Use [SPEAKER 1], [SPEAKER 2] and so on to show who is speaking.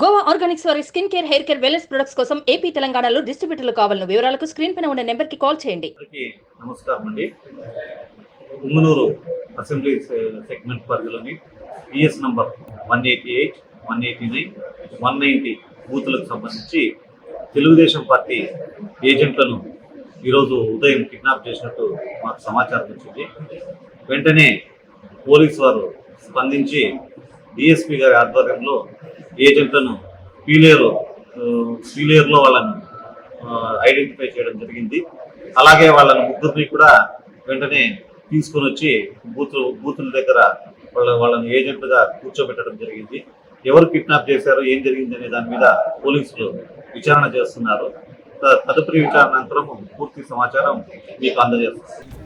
[SPEAKER 1] Goa organics వారి skin care hair care wellness products కోసం AP తెలంగాణలో డిస్ట్రిబ్యూటర్లు కావాలను వివరాలకు స్క్రీన్ పైన ఉన్న నెంబర్కి కాల్ చేయండి.
[SPEAKER 2] నమస్కారం అండి. ఉమ్మనూరు అసెంబ్లీ సెగ్మెంట్ పరిధిలోని PS number one eighty eight one eighty nine one ninety బూత్లకు సంబంధించి తెలుగుదేశం పార్టీ ఏజెంట్లను ఈరోజు ఉదయం కిడ్నాప్ చేసినట్టు మాకు సమాచారం వచ్చింది. వెంటనే పోలీసు వారు స్పందించి డిఎస్పీ గారి ఆధ్వర్యంలో ఏజెంట్లను పీలేరు పీలేరులో వాళ్ళని ఐడెంటిఫై చేయడం జరిగింది. అలాగే వాళ్ళని ముగ్గురిని కూడా వెంటనే తీసుకొని వచ్చి బూత్ బూతుల దగ్గర వాళ్ళ వాళ్ళని ఏజెంట్లుగా కూర్చోబెట్టడం జరిగింది. ఎవరు కిడ్నాప్ చేశారు ఏం జరిగింది అనే దాని మీద పోలీసులు విచారణ చేస్తున్నారు. త- తదుపరి విచారణ అనంతరం పూర్తి సమాచారం మీకు అందజేస్తారు